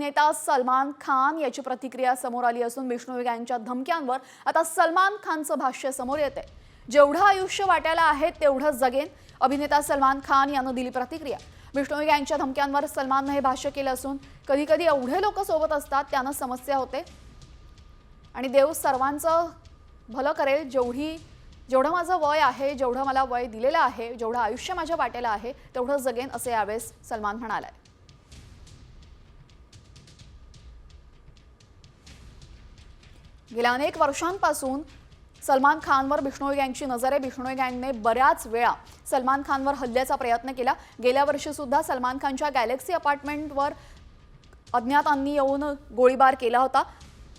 अभिनेता सलमान खान याची प्रतिक्रिया समोर आली असून विष्णू यांच्या धमक्यांवर आता सलमान खानचं भाष्य समोर येते जेवढं आयुष्य वाटायला आहे तेवढं जगेन. अभिनेता सलमान खान यानं दिली प्रतिक्रिया. विष्णू यांच्या धमक्यांवर सलमाननं हे भाष्य केलं असून कधी कधी एवढे लोक सोबत असतात त्यानं समस्या होते. आणि देव सर्वांचं भलं करेल जेवढी जेवढं माझं वय आहे जेवढं मला वय दिलेलं आहे जेवढं आयुष्य माझ्या वाटेला आहे तेवढं जगेन असे यावेळेस सलमान म्हणालाय. गेल्या अनेक वर्षांपासून सलमान खानवर बिष्णोई गँगची नजर आहे बिष्णोई गँगने बऱ्याच वेळा सलमान खानवर हल्ल्याचा प्रयत्न केला. गेल्या वर्षीसुद्धा सलमान खानच्या गॅलेक्सी अपार्टमेंटवर अज्ञातांनी येऊन गोळीबार केला होता.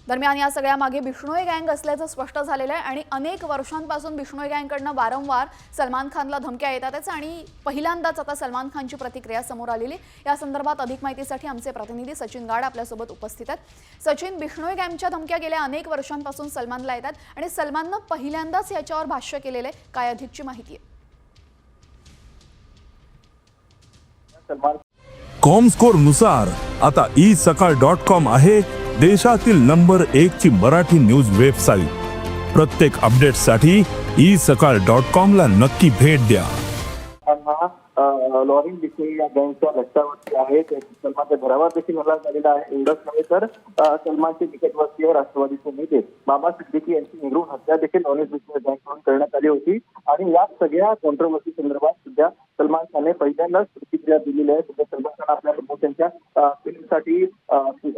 दरम्यान या सगळ्या मागे बिष्णोई गँग असल्याचं स्पष्ट झालेलं आहे आणि अनेक वर्षांपासून बिष्णोई गँगकडनं वारंवार सलमान खानला धमक्या येतातच आणि पहिल्यांदाच आता सलमान खानची प्रतिक्रिया समोर आलेली या संदर्भात अधिक माहितीसाठी आमचे प्रतिनिधी सचिन गाड आपल्यासोबत उपस्थित आहेत. सचिन बिष्णोई गँगच्या धमक्या गेल्या अनेक वर्षांपासून सलमानला येतात आणि सलमाननं पहिल्यांदाच याच्यावर भाष्य केलेलं आहे. काय अधिकची माहिती आहे? सलमान कॉमस्कोरनुसार आता ई सकाळ डॉट कॉम आहे. देशातील नंबर एक ची मराठी न्यूज वेबसाईट. प्रत्येक अपडेटसाठी ई सकाळ डॉट कॉम ला नक्की भेट द्या. लॉरिंग अ, लॉरेन या गँगच्या रस्त्यावरती आहे. सलमानच्या घरावर देखील हल्ला झालेला आहे. एवढंच नव्हे तर सलमानचे निकटवर्तीय राष्ट्रवादीचे नेते बाबा सिद्दीकी यांची निगडून हत्या देखील लॉरेन्स बिस्मिल गँगकडून करण्यात आली होती. आणि या सगळ्या कॉन्ट्रोवर्सी संदर्भात सध्या सलमान खानने पहिल्यांदाच प्रतिक्रिया दिलेली आहे सध्या सलमान खान आपल्या प्रमोशनच्या फिल्मसाठी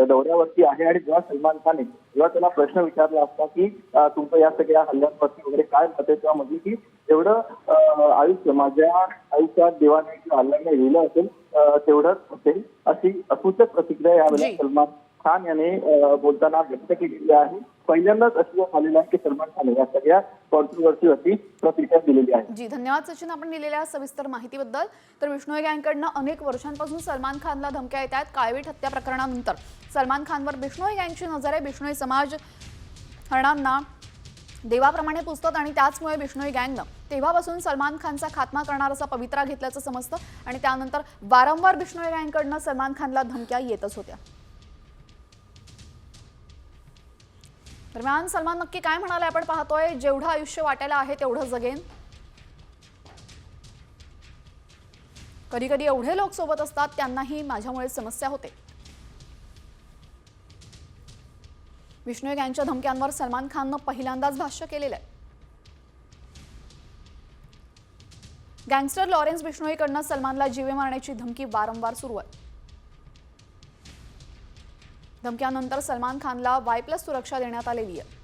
दौऱ्यावरती आहे आणि जेव्हा सलमान खानने जेव्हा त्याला प्रश्न विचारला असता की तुमचं या सगळ्या हल्ल्यांवरती वगैरे काय मत आहे तेव्हा म्हणजे की एवढं अ, आयुष्य माझ्या आयुष्यात देवाने किंवा अल्लाने लिहिलं असेल तेवढंच असेल अशी असूचक प्रतिक्रिया यावेळेला. सलमान खान याने बोलताना व्यक्त केलेली आहे. पहिल्यांदाच असं झालेलं आहे की सलमान खान या सगळ्या कॉन्ट्रोवर्सीवरती प्रतिक्रिया दिलेली आहे. जी धन्यवाद सचिन आपण दिलेल्या सविस्तर माहितीबद्दल. तर विष्णू गँगकडनं अनेक वर्षांपासून सलमान खानला धमक्या येत आहेत काळवीट हत्या प्रकरणानंतर. सलमान खानवर बिष्णोई गँगची नजर आहे. बिष्णोई समाज हरणांना देवाप्रमाणे पुजतात आणि त्याचमुळे बिष्णोई गँगनं तेव्हापासून सलमान खानचा खात्मा करणार असा पवित्रा घेतल्याचं समजतं आणि त्यानंतर वारंवार बिष्णोई गँगकडनं सलमान खानला धमक्या येतच होत्या. दरम्यान सलमान नक्की काय म्हणाले आपण पाहतोय जेवढं आयुष्य वाटायला आहे तेवढं जगेन. कधी कधी एवढे लोक सोबत असतात त्यांनाही माझ्यामुळे समस्या होते. विष्णू यांच्या धमक्यांवर सलमान खाननं पहिल्यांदाच भाष्य केलेलं आहे. गँगस्टर लॉरेन्स बिष्णोईकडनं सलमानला जीवे मारण्याची धमकी वारंवार सुरू आहे. धमक्यानंतर सलमान खानला वाय प्लस सुरक्षा देण्यात आलेली आहे.